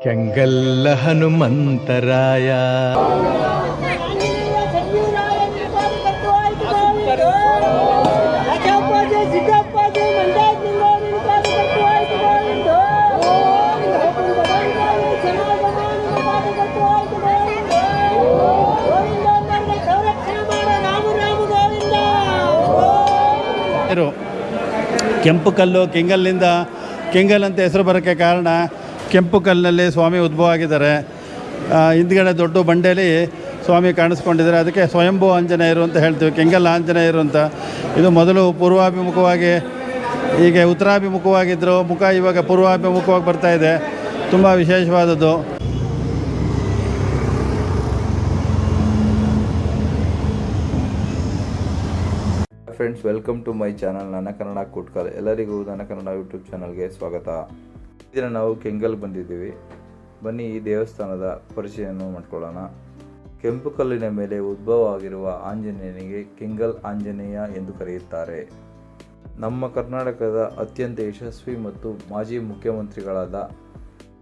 ಕೆಂಗಲ್ಲ ಹನುಮಂತರಾಯ ಹೆಸರು ಕೆಂಪು ಕಲ್ಲು ಕೆಂಗಲ್ಲಿಂದ ಕೆಂಗಲ್ ಅಂತ ಹೆಸರು ಬರೋಕ್ಕೆ ಕಾರಣ ಕೆಂಪು ಕಲ್ಲಿನಲ್ಲಿ ಸ್ವಾಮಿ ಉದ್ಭವ ಆಗಿದ್ದಾರೆ ಹಿಂದ್ಗಡೆ ದೊಡ್ಡ ಬಂಡೆಯಲ್ಲಿ ಸ್ವಾಮಿ ಕಾಣಿಸ್ಕೊಂಡಿದ್ದಾರೆ. ಅದಕ್ಕೆ ಸ್ವಯಂಭೂ ಆಂಜನೇಯರು ಅಂತ ಹೇಳ್ತೀವಿ ಕೆಂಗಲ್ ಆಂಜನೇಯರು ಅಂತ. ಇದು ಮೊದಲು ಪೂರ್ವಾಭಿಮುಖವಾಗಿ, ಹೀಗೆ ಉತ್ತರಾಭಿಮುಖವಾಗಿದ್ದರು ಮುಖ ಇವಾಗ ಪೂರ್ವಾಭಿಮುಖವಾಗಿ ಬರ್ತಾ ಇದೆ. ತುಂಬ ವಿಶೇಷವಾದದ್ದು. Friends welcome to my channel ನನ್ನ ಕನ್ನಡ ಕುಟ್ಕಲ್ ಎಲ್ಲರಿಗೂ ನನ್ನ ಕನ್ನಡ ಯೂಟ್ಯೂಬ್ ಚಾನಲ್ಗೆ ಸ್ವಾಗತ. ಇದನ್ನು ನಾವು ಕೆಂಗಲ್ ಬಂದಿದ್ದೀವಿ. ಬನ್ನಿ ಈ ದೇವಸ್ಥಾನದ ಪರಿಚಯವನ್ನು ಮಾಡ್ಕೊಳ್ಳೋಣ. ಕೆಂಪು ಕಲ್ಲಿನ ಮೇಲೆ ಉದ್ಭವ ಆಗಿರುವ ಆಂಜನೇಯನಿಗೆ ಕೆಂಗಲ್ ಆಂಜನೇಯ ಎಂದು ಕರೆಯುತ್ತಾರೆ. ನಮ್ಮ ಕರ್ನಾಟಕದ ಅತ್ಯಂತ ಯಶಸ್ವಿ ಮತ್ತು ಮಾಜಿ ಮುಖ್ಯಮಂತ್ರಿಗಳಾದ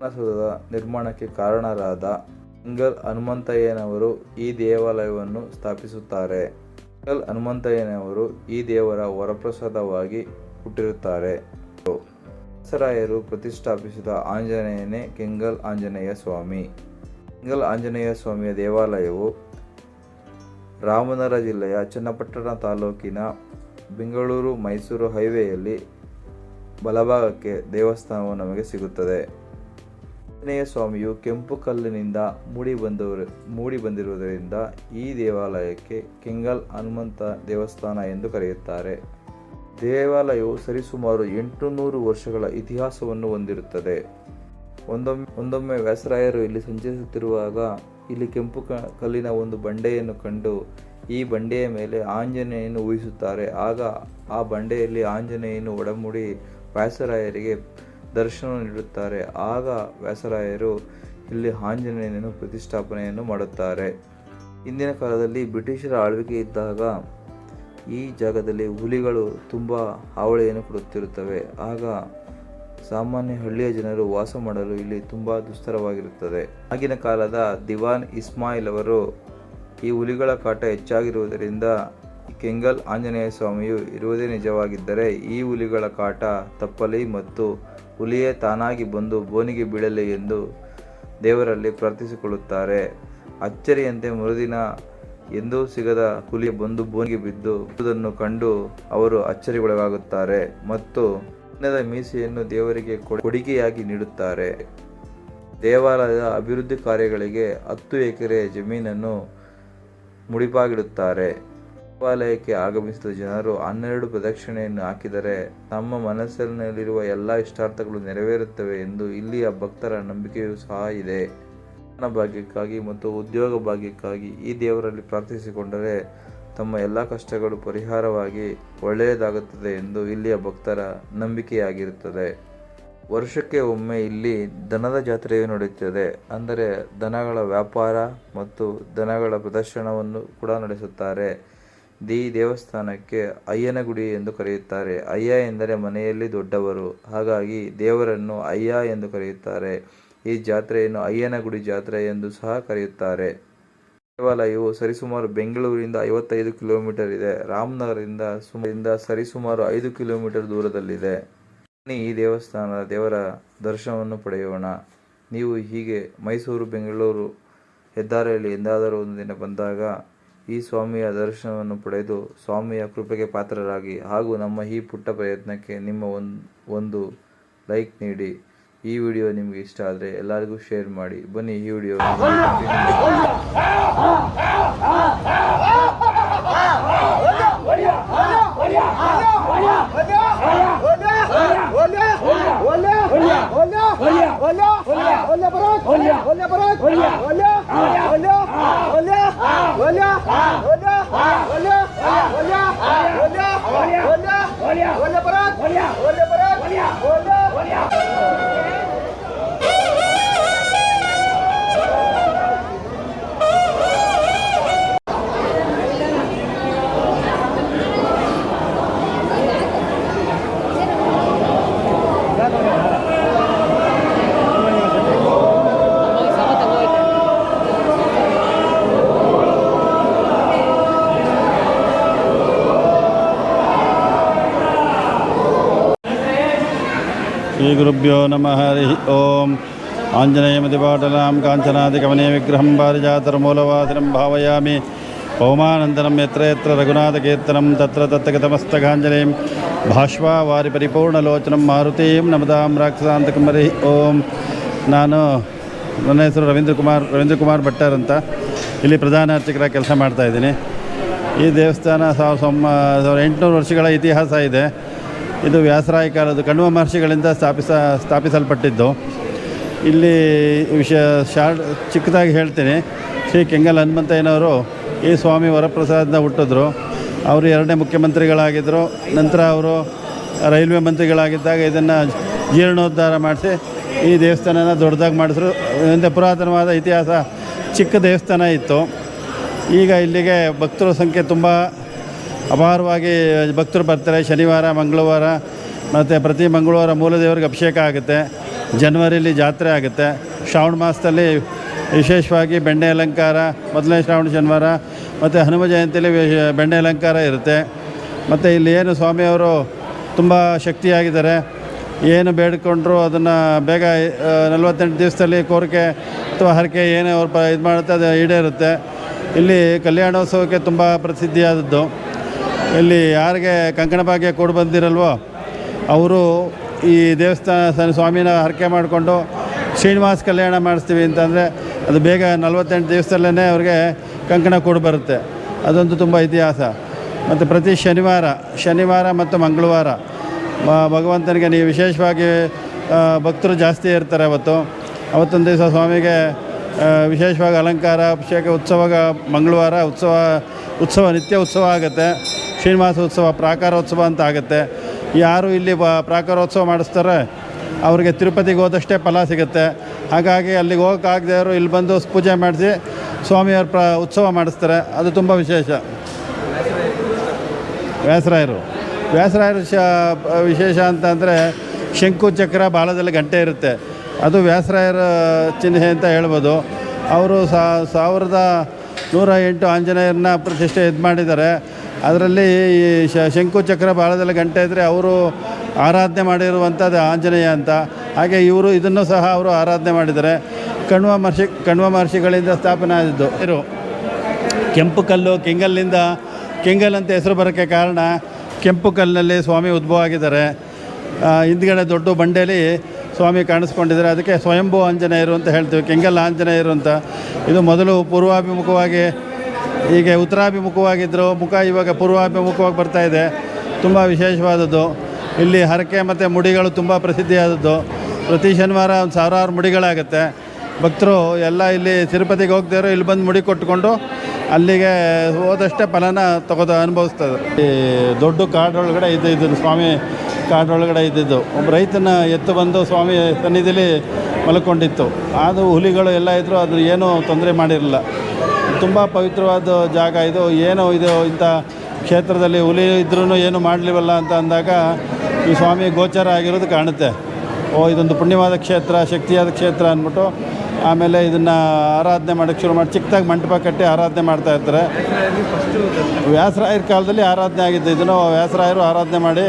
ಕನಸದ ನಿರ್ಮಾಣಕ್ಕೆ ಕಾರಣರಾದ ಕೆಂಗಲ್ ಹನುಮಂತಯ್ಯನವರು ಈ ದೇವಾಲಯವನ್ನು ಸ್ಥಾಪಿಸುತ್ತಾರೆ. ಕೆಂಗಲ್ ಹನುಮಂತಯ್ಯನವರು ಈ ದೇವರ ವರಪ್ರಸಾದವಾಗಿ ಹುಟ್ಟಿರುತ್ತಾರೆ. ದಸರಾಯರು ಪ್ರತಿಷ್ಠಾಪಿಸಿದ ಆಂಜನೇಯನೇ ಕೆಂಗಲ್ ಆಂಜನೇಯ ಸ್ವಾಮಿ. ಕೆಂಗಲ್ ಆಂಜನೇಯ ಸ್ವಾಮಿಯ ದೇವಾಲಯವು ರಾಮನಗರ ಜಿಲ್ಲೆಯ ಚನ್ನಪಟ್ಟಣ ತಾಲೂಕಿನ ಬೆಂಗಳೂರು ಮೈಸೂರು ಹೈವೇಯಲ್ಲಿ ಬಲಭಾಗಕ್ಕೆ ದೇವಸ್ಥಾನವು ನಮಗೆ ಸಿಗುತ್ತದೆ. ಆಂಜನೇಯ ಸ್ವಾಮಿಯು ಕೆಂಪು ಕಲ್ಲಿನಿಂದ ಮೂಡಿ ಬಂದವರು, ಮೂಡಿ ಬಂದಿರುವುದರಿಂದ ಈ ದೇವಾಲಯಕ್ಕೆ ಕೆಂಗಲ್ ಹನುಮಂತ ದೇವಸ್ಥಾನ ಎಂದು ಕರೆಯುತ್ತಾರೆ. ದೇವಾಲಯವು ಸರಿಸುಮಾರು ಎಂಟುನೂರು ವರ್ಷಗಳ ಇತಿಹಾಸವನ್ನು ಹೊಂದಿರುತ್ತದೆ. ಒಂದೊಮ್ಮೆ ಒಂದೊಮ್ಮೆ ವ್ಯಾಸರಾಯರು ಇಲ್ಲಿ ಸಂಚರಿಸುತ್ತಿರುವಾಗ ಇಲ್ಲಿ ಕೆಂಪು ಕಲ್ಲಿನ ಒಂದು ಬಂಡೆಯನ್ನು ಕಂಡು ಈ ಬಂಡೆಯ ಮೇಲೆ ಆಂಜನೇಯನ್ನು ಊಹಿಸುತ್ತಾರೆ. ಆಗ ಆ ಬಂಡೆಯಲ್ಲಿ ಆಂಜನೇಯನ್ನು ಒಡಮೂಡಿ ವ್ಯಾಸರಾಯರಿಗೆ ದರ್ಶನ ನೀಡುತ್ತಾರೆ. ಆಗ ವ್ಯಾಸರಾಯರು ಇಲ್ಲಿ ಆಂಜನೇಯನನ್ನು ಪ್ರತಿಷ್ಠಾಪನೆಯನ್ನು ಮಾಡುತ್ತಾರೆ. ಇಂದಿನ ಕಾಲದಲ್ಲಿ ಬ್ರಿಟಿಷರ ಆಳ್ವಿಕೆ ಇದ್ದಾಗ ಈ ಜಾಗದಲ್ಲಿ ಹುಲಿಗಳು ತುಂಬ ಹಾವಳಿಯನ್ನು ಕೊಡುತ್ತಿರುತ್ತವೆ. ಆಗ ಸಾಮಾನ್ಯ ಹಳ್ಳಿಯ ಜನರು ವಾಸ ಮಾಡಲು ಇಲ್ಲಿ ತುಂಬ ದುಸ್ತರವಾಗಿರುತ್ತದೆ. ಆಗಿನ ಕಾಲದ ದಿವಾನ್ ಇಸ್ಮಾಯಿಲ್ ಅವರು ಈ ಹುಲಿಗಳ ಕಾಟ ಹೆಚ್ಚಾಗಿರುವುದರಿಂದ ಕೆಂಗಲ್ ಆಂಜನೇಯ ಸ್ವಾಮಿಯು ಇರುವುದೇ ನಿಜವಾಗಿದ್ದರೆ ಈ ಹುಲಿಗಳ ಕಾಟ ತಪ್ಪಲಿ ಮತ್ತು ಹುಲಿಯೇ ತಾನಾಗಿ ಬಂದು ಬೋನಿಗೆ ಬೀಳಲಿ ಎಂದು ದೇವರಲ್ಲಿ ಪ್ರಾರ್ಥಿಸಿಕೊಳ್ಳುತ್ತಾರೆ. ಅಚ್ಚರಿಯಂತೆ ಮರುದಿನ ಎಂದೂ ಸಿಗದ ಹುಲಿ ಬಂದು ಬೋನಿಗೆ ಬಿದ್ದು ಬಿದ್ದುದನ್ನು ಕಂಡು ಅವರು ಅಚ್ಚರಿಗೊಳಗಾಗುತ್ತಾರೆ ಮತ್ತು ಚಿನ್ನದ ಮೀಸೆಯನ್ನು ದೇವರಿಗೆ ಕೊಡ್- ಕೊಡುಗೆಯಾಗಿ ನೀಡುತ್ತಾರೆ. ದೇವಾಲಯದ ಅಭಿವೃದ್ಧಿ ಕಾರ್ಯಗಳಿಗೆ ಹತ್ತು ಎಕರೆ ಜಮೀನನ್ನು ಮುಡಿಪಾಗಿಡುತ್ತಾರೆ. ದೇವಾಲಯಕ್ಕೆ ಆಗಮಿಸಿದ ಜನರು ಹನ್ನೆರಡು ಪ್ರದಕ್ಷಿಣೆಯನ್ನು ಹಾಕಿದರೆ ತಮ್ಮ ಮನಸ್ಸಿನಲ್ಲಿರುವ ಎಲ್ಲ ಇಷ್ಟಾರ್ಥಗಳು ನೆರವೇರುತ್ತವೆ ಎಂದು ಇಲ್ಲಿಯ ಭಕ್ತರ ನಂಬಿಕೆಯೂ ಸಹ ಇದೆ. ಜ್ಞಾನ ಭಾಗ್ಯಕ್ಕಾಗಿ ಮತ್ತು ಉದ್ಯೋಗ ಭಾಗ್ಯಕ್ಕಾಗಿ ಈ ದೇವರಲ್ಲಿ ಪ್ರಾರ್ಥಿಸಿಕೊಂಡರೆ ತಮ್ಮ ಎಲ್ಲ ಕಷ್ಟಗಳು ಪರಿಹಾರವಾಗಿ ಒಳ್ಳೆಯದಾಗುತ್ತದೆ ಎಂದು ಇಲ್ಲಿಯ ಭಕ್ತರ ನಂಬಿಕೆಯಾಗಿರುತ್ತದೆ. ವರ್ಷಕ್ಕೆ ಒಮ್ಮೆ ಇಲ್ಲಿ ದನದ ಜಾತ್ರೆಯು ನಡೆಯುತ್ತದೆ. ಅಂದರೆ ದನಗಳ ವ್ಯಾಪಾರ ಮತ್ತು ದನಗಳ ಪ್ರದರ್ಶನವನ್ನು ಕೂಡ ನಡೆಸುತ್ತಾರೆ. ದಿ ದೇವಸ್ಥಾನಕ್ಕೆ ಅಯ್ಯನ ಗುಡಿ ಎಂದು ಕರೆಯುತ್ತಾರೆ. ಅಯ್ಯ ಎಂದರೆ ಮನೆಯಲ್ಲಿ ದೊಡ್ಡವರು. ಹಾಗಾಗಿ ದೇವರನ್ನು ಅಯ್ಯ ಎಂದು ಕರೆಯುತ್ತಾರೆ. ಈ ಜಾತ್ರೆಯನ್ನು ಅಯ್ಯನಗುಡಿ ಜಾತ್ರೆ ಎಂದು ಸಹ ಕರೆಯುತ್ತಾರೆ. ದೇವಾಲಯವು ಸರಿಸುಮಾರು ಬೆಂಗಳೂರಿನಿಂದ ಐವತ್ತೈದು ಕಿಲೋಮೀಟರ್ ಇದೆ. ರಾಮನಗರದಿಂದ ಸುಮಾರಿಂದ ಸರಿಸುಮಾರು ಐದು ಕಿಲೋಮೀಟರ್ ದೂರದಲ್ಲಿದೆ. ಈ ದೇವಸ್ಥಾನದ ದೇವರ ದರ್ಶನವನ್ನು ಪಡೆಯೋಣ. ನೀವು ಹೀಗೆ ಮೈಸೂರು, ಬೆಂಗಳೂರು ಹೆದ್ದಾರಿಯಲ್ಲಿ ಎಂದಾದರೂ ಒಂದು ದಿನ ಬಂದಾಗ ಈ ಸ್ವಾಮಿಯ ದರ್ಶನವನ್ನು ಪಡೆದು ಸ್ವಾಮಿಯ ಕೃಪೆಗೆ ಪಾತ್ರರಾಗಿ ಹಾಗೂ ನಮ್ಮ ಈ ಪುಟ್ಟ ಪ್ರಯತ್ನಕ್ಕೆ ನಿಮ್ಮ ಒಂದು ಒಂದು ಲೈಕ್ ನೀಡಿ. ಈ ವಿಡಿಯೋ ನಿಮಗೆ ಇಷ್ಟ ಆದರೆ ಎಲ್ಲರಿಗೂ ಶೇರ್ ಮಾಡಿ ಬನ್ನಿ ಈ ವಿಡಿಯೋ ಒಳ್ಳೆ श्रीगुरुभ्यो नमः हरिः ॐ आञ्जनेयमतिपाटलां काञ्चनादिकमने विग्रहं पारिजातर्मूलवासिनं भावयामि ओमानन्दनं यत्र यत्र रघुनाथकीर्तनं तत्र तत्र गतमस्तकाञ्जलिं भाष्वा ವಾರಿ ಪರಿಪೂರ್ಣಲೋಚನಂ ಮಾರುತೀಂ ನಮದಾಂ ರಾಕ್ಷಸಾಂತಕಂ ಹರಿ ಓಂ ನಾನು ನನ್ನ ಹೆಸರು ರವೀಂದ್ರ ಕುಮಾರ್ ರವೀಂದ್ರ ಕುಮಾರ್ ಭಟ್ಟರ್ ಅಂತ ಇಲ್ಲಿ ಪ್ರಧಾನ ಅರ್ಚಕರಾಗಿ ಕೆಲಸ ಮಾಡ್ತಾ ಇದ್ದೀನಿ ಈ ದೇವಸ್ಥಾನ ಸಾವಿರ ಸೊಮ್ಮ ಸಾವಿರದ ಎಂಟುನೂರು ವರ್ಷಗಳ ಇತಿಹಾಸ ಇದೆ ಇದು ವ್ಯಾಸರಾಯ ಕಾಲದ ಕಣ್ವ ಮಹರ್ಷಿಗಳಿಂದ ಸ್ಥಾಪಿಸ ಸ್ಥಾಪಿಸಲ್ಪಟ್ಟಿದ್ದು. ಇಲ್ಲಿ ವಿಷಯ ಶಾರ್ಟ್ ಚಿಕ್ಕದಾಗಿ ಹೇಳ್ತೀನಿ, ಶ್ರೀ ಕೆಂಗಲ್ ಹನುಮಂತಯ್ಯನವರು ಈ ಸ್ವಾಮಿ ವರಪ್ರಸಾದನ ಹುಟ್ಟಿದ್ರು. ಅವರು ಎರಡನೇ ಮುಖ್ಯಮಂತ್ರಿಗಳಾಗಿದ್ದರು ನಂತರ ಅವರು ರೈಲ್ವೆ ಮಂತ್ರಿಗಳಾಗಿದ್ದಾಗ ಇದನ್ನು ಜೀರ್ಣೋದ್ಧಾರ ಮಾಡಿಸಿ ಈ ದೇವಸ್ಥಾನನ ದೊಡ್ಡದಾಗಿ ಮಾಡಿದ್ರು ಹಿಂದೆ ಪುರಾತನವಾದ ಇತಿಹಾಸ, ಚಿಕ್ಕ ದೇವಸ್ಥಾನ ಇತ್ತು. ಈಗ ಇಲ್ಲಿಗೆ ಭಕ್ತರ ಸಂಖ್ಯೆ ತುಂಬ ಅಪಾರವಾಗಿ ಭಕ್ತರು ಬರ್ತಾರೆ. ಶನಿವಾರ, ಮಂಗಳವಾರ ಮತ್ತು ಪ್ರತಿ ಮಂಗಳವಾರ ಮೂಲದೇವರಿಗೆ ಅಭಿಷೇಕ ಆಗುತ್ತೆ. ಜನವರಿಲಿ ಜಾತ್ರೆ ಆಗುತ್ತೆ. ಶ್ರಾವಣ ಮಾಸದಲ್ಲಿ ವಿಶೇಷವಾಗಿ ಬೆಣ್ಣೆ ಅಲಂಕಾರ, ಮೊದಲನೇ ಶ್ರಾವಣ ಶನಿವಾರ ಮತ್ತು ಹನುಮ ಜಯಂತಿಯಲ್ಲಿ ಬೆಣ್ಣೆ ಅಲಂಕಾರ ಇರುತ್ತೆ. ಮತ್ತು ಇಲ್ಲಿ ಏನು ಸ್ವಾಮಿಯವರು ತುಂಬ ಶಕ್ತಿಯಾಗಿದ್ದಾರೆ. ಏನು ಬೇಡಿಕೊಂಡ್ರು ಅದನ್ನು ಬೇಗ ನಲವತ್ತೆಂಟು ದಿವಸದಲ್ಲಿ ಕೋರಿಕೆ ಅಥವಾ ಹರಕೆ ಏನೇ ಅವ್ರು ಪ, ಇದು ಮಾಡುತ್ತೆ, ಅದು ಈಡೇರುತ್ತೆ. ಇಲ್ಲಿ ಕಲ್ಯಾಣೋತ್ಸವಕ್ಕೆ ತುಂಬ ಪ್ರಸಿದ್ಧಿಯಾದದ್ದು. ಇಲ್ಲಿ ಯಾರಿಗೆ ಕಂಕಣ ಭಾಗ್ಯ ಕೊಡು ಬಂದಿರಲ್ವೋ, ಅವರು ಈ ದೇವಸ್ಥಾನ ಸ್ವಾಮಿನ ಹರಕೆ ಮಾಡಿಕೊಂಡು ಶ್ರೀನಿವಾಸ ಕಲ್ಯಾಣ ಮಾಡಿಸ್ತೀವಿ ಅಂತಂದರೆ ಅದು ಬೇಗ ನಲವತ್ತೆಂಟು ದಿವಸದಲ್ಲೇ ಅವ್ರಿಗೆ ಕಂಕಣ ಕೊಡು ಬರುತ್ತೆ. ಅದೊಂದು ತುಂಬ ಇತಿಹಾಸ. ಮತ್ತು ಪ್ರತಿ ಶನಿವಾರ ಶನಿವಾರ ಮತ್ತು ಮಂಗಳವಾರ ಭಗವಂತನಿಗೆ ನೀವು ವಿಶೇಷವಾಗಿ ಭಕ್ತರು ಜಾಸ್ತಿ ಇರ್ತಾರೆ ಅವತ್ತು. ಅವತ್ತೊಂದು ದಿವಸ ಸ್ವಾಮಿಗೆ ವಿಶೇಷವಾಗಿ ಅಲಂಕಾರ, ಅಭಿಷೇಕ, ಉತ್ಸವ, ಮಂಗಳವಾರ, ಉತ್ಸವ ಉತ್ಸವ, ನಿತ್ಯ ಉತ್ಸವ ಆಗುತ್ತೆ. ಶ್ರೀನಿವಾಸ ಉತ್ಸವ ಪ್ರಾಕಾರೋತ್ಸವ ಅಂತ ಆಗುತ್ತೆ. ಯಾರು ಇಲ್ಲಿ ಬ ಪ್ರಾಕಾರೋತ್ಸವ ಮಾಡಿಸ್ತಾರೆ, ಅವರಿಗೆ ತಿರುಪತಿಗೆ ಹೋದಷ್ಟೇ ಫಲ ಸಿಗುತ್ತೆ. ಹಾಗಾಗಿ ಅಲ್ಲಿಗೆ ಹೋಗೋಕ್ಕಾಗದವರು ಇಲ್ಲಿ ಬಂದು ಪೂಜೆ ಮಾಡಿಸಿ ಸ್ವಾಮಿಯವ್ರ ಪ್ರ, ಉತ್ಸವ ಮಾಡಿಸ್ತಾರೆ. ಅದು ತುಂಬ ವಿಶೇಷ. ವ್ಯಾಸರಾಯರು. ವ್ಯಾಸರಾಯರು ಶ, ವಿಶೇಷ ಅಂತಂದರೆ ಶಂಕು ಚಕ್ರ ಬಾಲದಲ್ಲಿ ಗಂಟೆ ಇರುತ್ತೆ. ಅದು ವ್ಯಾಸರಾಯರ ಚಿಹ್ನೆ ಅಂತ ಹೇಳ್ಬೋದು. ಅವರು ಸಾವಿರದ ನೂರ ಎಂಟು ಆಂಜನೇಯರನ್ನ ಪ್ರತಿಷ್ಠೆ ಇದು ಮಾಡಿದ್ದಾರೆ. ಅದರಲ್ಲಿ ಈ ಶ ಚಕ್ರ ಬಾಲದಲ್ಲಿ ಗಂಟೆ ಇದ್ದರೆ ಅವರು ಆರಾಧನೆ ಮಾಡಿರುವಂಥದ್ದು ಆಂಜನೇಯ ಅಂತ. ಹಾಗೆ ಇವರು ಇದನ್ನು ಸಹ ಅವರು ಆರಾಧನೆ ಮಾಡಿದ್ದಾರೆ. ಕಣ್ವ ಮಹರ್ಷಿ, ಕಣ್ವ ಮಹರ್ಷಿಗಳಿಂದ ಸ್ಥಾಪನೆ ಆದದ್ದು. ಇರು. ಕೆಂಪು ಕಲ್ಲು ಕೆಂಗಲ್ಲಿಂದ, ಕೆಂಗಲ್ ಅಂತ ಹೆಸರು ಬರೋಕ್ಕೆ ಕಾರಣ ಕೆಂಪು ಕಲ್ಲಿನಲ್ಲಿ ಸ್ವಾಮಿ ಉದ್ಭವ ಆಗಿದ್ದಾರೆ. ಹಿಂದ್ಗಡೆ ದೊಡ್ಡ ಬಂಡೆಯಲ್ಲಿ ಸ್ವಾಮಿ ಕಾಣಿಸ್ಕೊಂಡಿದ್ದಾರೆ. ಅದಕ್ಕೆ ಸ್ವಯಂಭೂ ಆಂಜನೇಯರು ಅಂತ ಹೇಳ್ತೀವಿ. ಕೆಂಗಲ್ ಆಂಜನೇಯರು ಅಂತ. ಇದು ಮೊದಲು ಪೂರ್ವಾಭಿಮುಖವಾಗಿ ಹೀಗೆ ಉತ್ತರಾಭಿಮುಖವಾಗಿದ್ದರು ಮುಖ ಇವಾಗ ಪೂರ್ವಾಭಿಮುಖವಾಗಿ ಬರ್ತಾ ಇದೆ. ತುಂಬ ವಿಶೇಷವಾದದ್ದು. ಇಲ್ಲಿ ಹರಕೆ ಮತ್ತು ಮುಡಿಗಳು ತುಂಬ ಪ್ರಸಿದ್ಧಿಯಾದದ್ದು. ಪ್ರತಿ ಶನಿವಾರ ಒಂದು ಸಾವಿರಾರು ಮುಡಿಗಳಾಗುತ್ತೆ. ಭಕ್ತರು ಎಲ್ಲ ಇಲ್ಲಿ ತಿರುಪತಿಗೆ ಹೋಗ್ತಾರೋ ಇಲ್ಲಿ ಬಂದು ಮುಡಿ ಕೊಟ್ಕೊಂಡು ಅಲ್ಲಿಗೆ ಹೋದಷ್ಟೇ ಫಲನ ತಗೋದು ಅನುಭವಿಸ್ತದೆ. ಈ ದೊಡ್ಡ ಕಾಡೊಳಗಡೆ ಇದು ಇದ್ದು ಸ್ವಾಮಿ ಕಾಡೊಳಗಡೆ ಇದ್ದಿದ್ದು. ಒಬ್ಬ ರೈತನ ಎತ್ತು ಬಂದು ಸ್ವಾಮಿ ಸನ್ನಿಧಿಲಿ ಮಲ್ಕೊಂಡಿತ್ತು. ಅದು ಹುಲಿಗಳು ಎಲ್ಲ ಇದ್ದರೂ ಅದು ಏನೂ ತೊಂದರೆ ಮಾಡಿರಲಿಲ್ಲ. ತುಂಬ ಪವಿತ್ರವಾದ ಜಾಗ ಇದು. ಏನೋ ಇದು ಇಂಥ ಕ್ಷೇತ್ರದಲ್ಲಿ ಹುಲಿ ಇದ್ರೂ ಏನು ಮಾಡಲಿವಲ್ಲ ಅಂತ ಅಂದಾಗ ಈ ಸ್ವಾಮಿ ಗೋಚರ ಆಗಿರೋದು ಕಾಣುತ್ತೆ. ಓ, ಇದೊಂದು ಪುಣ್ಯವಾದ ಕ್ಷೇತ್ರ, ಶಕ್ತಿಯಾದ ಕ್ಷೇತ್ರ ಅಂದ್ಬಿಟ್ಟು ಆಮೇಲೆ ಇದನ್ನು ಆರಾಧನೆ ಮಾಡೋಕ್ಕೆ ಶುರು ಮಾಡಿ ಚಿಕ್ಕದಾಗಿ ಮಂಟಪ ಕಟ್ಟಿ ಆರಾಧನೆ ಮಾಡ್ತಾ ಇರ್ತಾರೆ. ವ್ಯಾಸರಾಯರ ಕಾಲದಲ್ಲಿ ಆರಾಧನೆ ಆಗಿದ್ದು, ಇದನ್ನು ವ್ಯಾಸರಾಯರು ಆರಾಧನೆ ಮಾಡಿ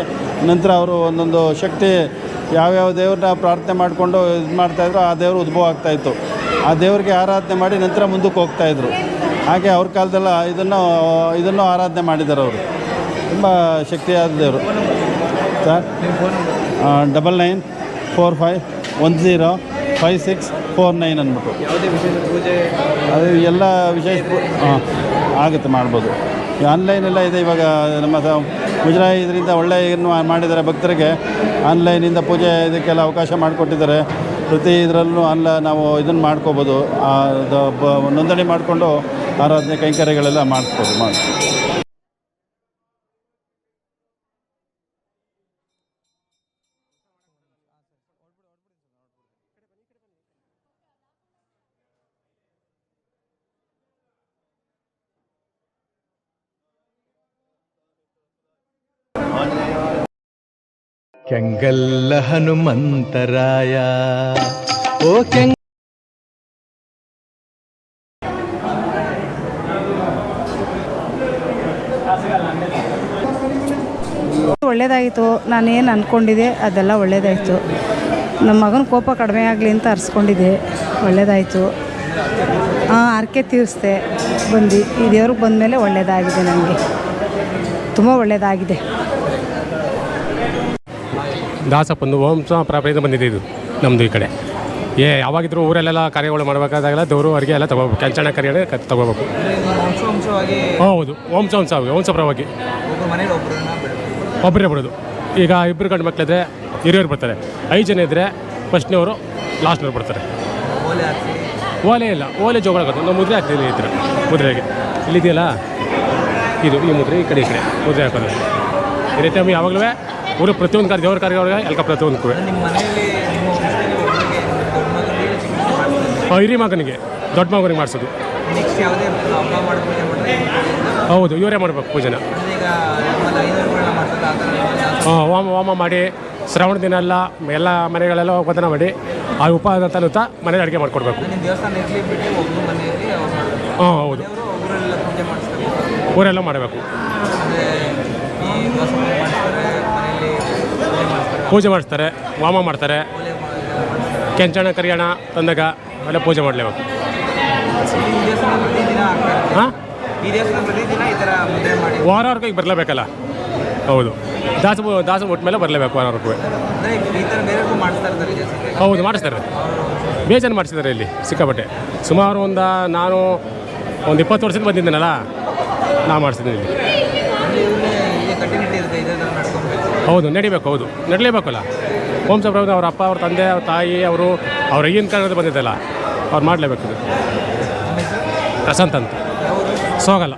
ನಂತರ ಅವರು ಒಂದೊಂದು ಶಕ್ತಿ ಯಾವ್ಯಾವ ದೇವ್ರನ್ನ ಪ್ರಾರ್ಥನೆ ಮಾಡಿಕೊಂಡು ಇದು ಮಾಡ್ತಾಯಿದ್ರು ಆ ದೇವರು ಉದ್ಭವ ಆಗ್ತಾಯಿತ್ತು ಆ ದೇವರಿಗೆ ಆರಾಧನೆ ಮಾಡಿ ನಂತರ ಮುಂದಕ್ಕೆ ಹೋಗ್ತಾಯಿದ್ರು ಹಾಗೆ ಅವ್ರ ಕಾಲದಲ್ಲ ಇದನ್ನು ಇದನ್ನು ಆರಾಧನೆ ಮಾಡಿದ್ದಾರೆ ಅವರು. ತುಂಬ ಶಕ್ತಿಯಾದ ದೇವರು. Sir double nine four five one zero five six four nine ಅಂದ್ಬಿಟ್ಟು. ಅದು ಎಲ್ಲ ವಿಶೇಷ ಹಾಂ ಆಗುತ್ತೆ ಮಾಡ್ಬೋದು. ಆನ್ಲೈನ್ ಎಲ್ಲ ಇದೆ ಇವಾಗ ನಮ್ಮ ಮುಜರಾಯಿ ಇದರಿಂದ ಒಳ್ಳೆ ಏನು ಮಾಡಿದ್ದಾರೆ ಭಕ್ತರಿಗೆ. ಆನ್ಲೈನಿಂದ ಪೂಜೆ ಇದಕ್ಕೆಲ್ಲ ಅವಕಾಶ ಮಾಡಿಕೊಟ್ಟಿದ್ದಾರೆ. ಪ್ರತಿ ಇದರಲ್ಲೂ ಅಲ್ಲ ನಾವು ಇದನ್ನು ಮಾಡ್ಕೋಬೋದು. ನೋಂದಣಿ ಮಾಡಿಕೊಂಡು ಆರಾಧನೆ ಕೈಂಕರ್ಯಗಳೆಲ್ಲ ಮಾಡಿಸ್ಬೋದು ಮಾಡಿ ಕೆಂಗಲ್ಲ ಹನುಮಂತರಾಯ ಓ ಕೆಂಗ ಒಳ್ಳೇದಾಯಿತು, ನಾನೇನು ಅಂದ್ಕೊಂಡಿದ್ದೆ ಅದೆಲ್ಲ ಒಳ್ಳೇದಾಯಿತು. ನಮ್ಮ ಮಗನ ಕೋಪ ಕಡಿಮೆ ಆಗಲಿ ಅಂತ ಅರ್ಸ್ಕೊಂಡಿದ್ದೆ, ಒಳ್ಳೇದಾಯಿತು. ಹಾಂ ಹರಕೆ ತೀರಿಸ್ದೆ ಬಂದು ಈ ದೇವ್ರಿಗೆ ಬಂದಮೇಲೆ ಒಳ್ಳೇದಾಗಿದೆ ನನಗೆ ತುಂಬ ಒಳ್ಳೇದಾಗಿದೆ. ದಾಸಪ್ಪಂದು ವಂಶ ಪ್ರಾಪರ್ಯಿಂದ ಬಂದಿದೆ ಇದು ನಮ್ಮದು ಈ ಕಡೆ. ಏ ಯಾವಾಗಿದ್ರು ಊರಲ್ಲೆಲ್ಲ ಕಾರ್ಯಗಳು ಮಾಡಬೇಕಾದಾಗೆಲ್ಲ ದೇವರು ಅವರಿಗೆ ಎಲ್ಲ ತಗೋಬೇಕು ಕೆಂಚಣ ಕರಿಯಣೆ ಕ ತಗೋಬೇಕು. ಹೌದು ಒಬ್ಬರು ಮನೇಲಿ ಒಬ್ಬರನ್ನ ಬಿಡಬೇಕು. ಒಬ್ಬರೇ ಬಿಡೋದು. ಈಗ ಇಬ್ಬರು ಗಂಡು ಮಕ್ಕಳಿದ್ರೆ ಹಿರಿಯರು ಬರ್ತಾರೆ. ಐದು ಜನ ಇದ್ದರೆ ಫಸ್ಟ್ನವರು ಲಾಸ್ಟ್ನವ್ರು ಬರ್ತಾರೆ. ಓಲೆ ಇಲ್ಲ ಓಲೆ ಜೋಗಳಾಗುತ್ತೆ ನಾವು ಮುದ್ರೆ ಹಾಕ್ತೀವಿ ಈ ಥರ ಮುದ್ರೆಗೆ. ಇಲ್ಲಿದೆಯಲ್ಲ? ಇದು ಈ ಮುದ್ರೆ ಈ ಕಡೆ ಈ ಕಡೆ. ಮುದ್ರೆ ಹಾಕೋದು. ಇದೇ ಟೈಮ್ ಯಾವಾಗಲೂ ಊರು ಪ್ರತಿಯೊಂದು ಕಾರ್ಯ ದೇವ್ರ ಕಾರ್ಯಗಳಿಗೆ ಎಲ್ಲ ಪ್ರತಿಯೊಂದಕ್ಕೂ ನಿಮ್ಮ ಮನೆಯಲ್ಲಿ ನಿಮ್ಮ ವಂಶದಲ್ಲಿ ಒಬ್ಬರಿಗೆ ದೊಡ್ಡ ಮಗನಿಗೆ ಚಿಕ್ಕ ಮಗನಿಗೆ ಮಾಡ್ತಾರೆ ಹಿರಿ ಮಗನಿಗೆ ದೊಡ್ಡ ಮಗನಿಗೆ ಮಾಡಿಸೋದು. ಹೌದು ಇವರೇ ಮಾಡ್ಬೇಕು ಪೂಜೆನ. ಹೋಮ ಹೋಮ ಮಾಡಿ ಶ್ರವಣ ದಿನ ಎಲ್ಲ ಎಲ್ಲ ಮನೆಗಳೆಲ್ಲ ವದನ ಮಾಡಿ ಆ ಉಪಾದ ತಲುತ್ತಾ ಮನೇಲಿ ಅಡುಗೆ ಮಾಡಿಕೊಡ್ಬೇಕು. ಹಾಂ ಹೌದು. ಊರೆಲ್ಲ ಮಾಡಬೇಕು. ಪೂಜೆ ಮಾಡಿಸ್ತಾರೆ. ವಾಮ ಮಾಡ್ತಾರೆ. ಕೆಂಚಣ ಕರಿಯಣ ತಂದಾಗ. ಎಲ್ಲ ಪೂಜೆ ಮಾಡಲೇಬೇಕು. ವರ್ಗ ಹಾಂ? ವಾರವರೆಗೂ ಈಗ ಬರಲೇಬೇಕಲ್ಲ? ಹೌದು. ದಾಸ ದಾಸ ಮುಟ್ಟ ಮೇಲೆ ಬರಲೇಬೇಕು ವಾರ ವರ್ಗವೇ ಹೌದು, ಮಾಡಿಸ್ತಾರೆ. ಬೇಜಾರು ಮಾಡಿಸಿದ್ದಾರೆ ಇಲ್ಲಿ ಸಿಕ್ಕಾಪಟ್ಟೆ. ಸುಮಾರು ಒಂದು ನಾನು ಒಂದು ಇಪ್ಪತ್ತು ವರ್ಷದಿಂದ ಬಂದಿದ್ದೇನಲ್ಲ? ನಾ ಮಾಡಿಸಿದ್ದೀನಿ ಇಲ್ಲಿ. ಹೌದು, ನಡಿಬೇಕು, ಹೌದು. ನಡಲೇಬೇಕಲ್ಲ. ಹೋಮ್ ಸಪ್ರಭು ಅವ್ರ ಅಪ್ಪ, ಅವ್ರ ತಂದೆ, ಅವ್ರ ತಾಯಿ, ಅವರು ಅವ್ರ ಈಗಿನ ಕಾಲದಲ್ಲಿ ಬಂದಿದ್ದಲ್ಲ. ಅವ್ರು ಮಾಡಲೇಬೇಕು ಪ್ರಶಾಂತ್ ಅಂತ. ಸೋಗಲ್ಲ.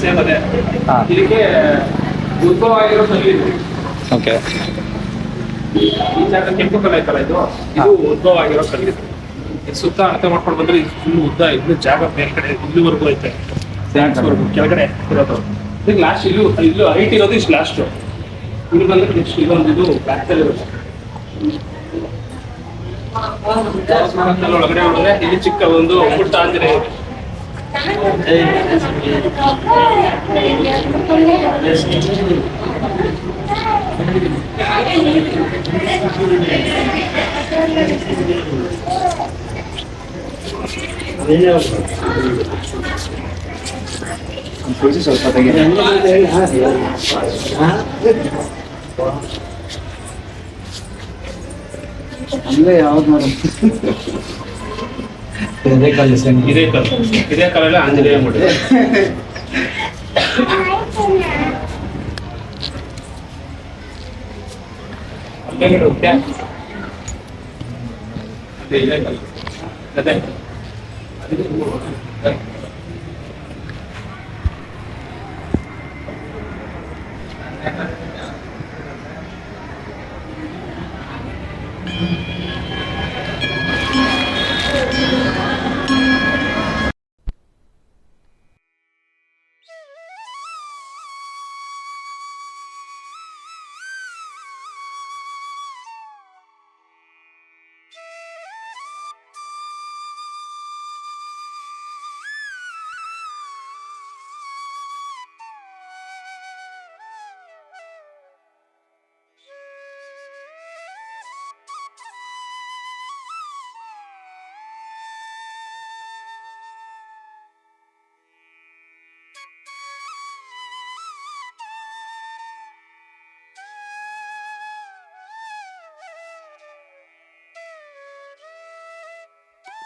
ಸೇಮ್ ಅದೇ ಇದಕ್ಕೆ ಉದ್ಭವ ಆಗಿರೋ ಕಲ್ಲಿದು ಓಕೆ. ಈ ಜಾಗ ಕೆಂಪು ಕಲೆ ಐತಲ್ಲ ಇದು? ಇದು ಉದ್ಭವ ಆಗಿರೋ ಸಂಗೀತ ಇದು. ಸುತ್ತ ಅರ್ಥ ಮಾಡ್ಕೊಂಡು ಬಂದ್ರೆ ಇದು ಫುಲ್ ಉದ್ದ ಇದು ಜಾಗ ಮೇಲ್ಗಡೆ ಇಲ್ಲಿವರೆಗೂ ಐತೆ. ಸ್ಯಾಂಕ್ಸ್ವರೆಗೂ ಕೆಳಗಡೆ ಇರೋದು. ಇದಕ್ಕೆ ಲಾಸ್ಟ್ ಇಲ್ಲೂ ಇಲ್ಲೂ ಹೈಟ್ ಇರೋದು ಇಷ್ಟು ಲಾಸ್ಟ್ ಇಲ್ಲಿ ಬಂದ್ರೆ ನೆಕ್ಸ್ಟ್ ಇಲ್ಲೊಂದು ಇದು ಬ್ಯಾಕ್ಸಲ್ ಇರುತ್ತೆ. ಒಳಗಡೆ ಒಳಗಡೆ ನೋಡಿದ್ರೆ ಇಲ್ಲಿ ಚಿಕ್ಕ ಒಂದು ಪುಟ್ಟ ಆಂಜನೇಯ 벌써 좋다 되게 안 돼요, ಕಲ್ಲು ಇದೇ ಕಲ್ಲಲ್ಲಿ ಆಂಜನೇಯ ಮಾಡಿದೆ ಅಲ್ಲೇ ಇರುತ್ತೆ ಅದೇ ಇದೇ ಕಲ್ಲು ಅದೇ